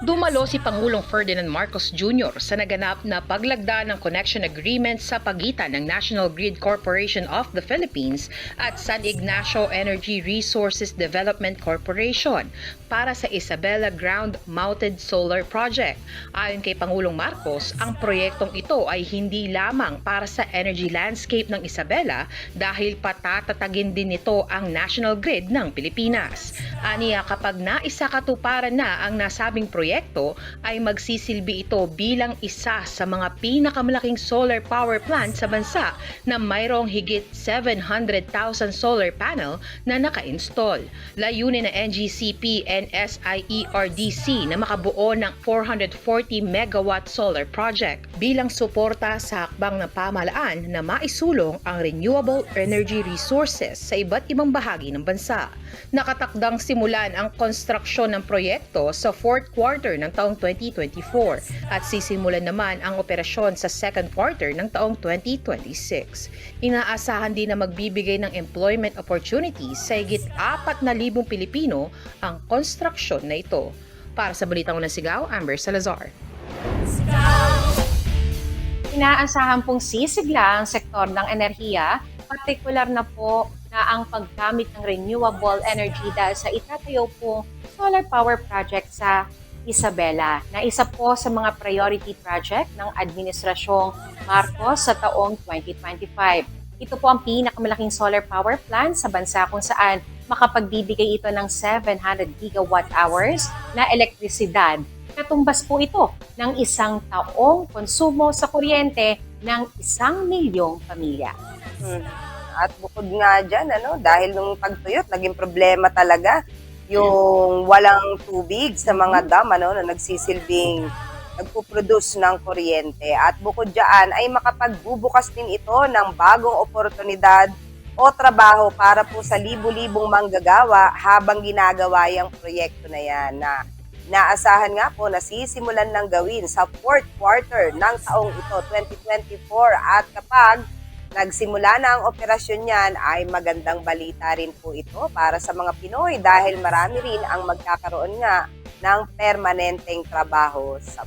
Dumalo si Pangulong Ferdinand Marcos Jr. sa naganap na paglagda ng connection agreement sa pagitan ng National Grid Corporation of the Philippines at San Ignacio Energy Resources Development Corporation para sa Isabela Ground Mounted Solar Project. Ayon kay Pangulong Marcos, ang proyektong ito ay hindi lamang para sa energy landscape ng Isabela dahil patatatagin din nito ang national grid ng Pilipinas. Aniya kapag naisakatuparan na ang nasabing proyekto ay magsisilbi ito bilang isa sa mga pinakamalaking solar power plant sa bansa na mayroong higit 700,000 solar panel na naka-install. Layunin ng NGCP and SIERDC na makabuo ng 440 megawatt solar project bilang suporta sa hakbang ng pamahalaan na maisulong ang renewable energy resources sa iba't ibang bahagi ng bansa. Nakatakdang simulan ang konstruksyon ng proyekto sa fourth quarter ng taong 2024 at sisimulan naman ang operasyon sa second quarter ng taong 2026. Inaasahan din na magbibigay ng employment opportunities sa higit 4,000 Pilipino ang konstruksyon na ito. Para sa Balitang Unang Sigaw, Amber Salazar. Inaasahan pong sisigla ang sektor ng enerhiya, partikular na po na ang paggamit ng renewable energy dahil sa itatayo pong solar power project sa Isabela na isa po sa mga priority project ng Administrasyong Marcos sa taong 2025. Ito po ang pinakamalaking solar power plant sa bansa kung saan makapagbibigay ito ng 700 gigawatt hours na elektrisidad Katumbas po ito ng isang taong konsumo sa kuryente ng isang milyong pamilya. Hmm. At bukod nga dyan, ano, dahil nung pagtuyot, naging problema talaga yung walang tubig sa mga dam ano, na nagsisilbing nagpuproduce ng kuryente. At bukod dyan ay makapagbubukas din ito ng bagong oportunidad o trabaho para po sa libu-libong manggagawa habang ginagawa yung proyekto na yan na Naasahan nga po na sisimulan ng gawin sa fourth quarter ng taong ito, 2024. At kapag nagsimula na ang operasyon niyan, ay magandang balita rin po ito para sa mga Pinoy dahil marami rin ang magkakaroon nga ng permanenteng trabaho sa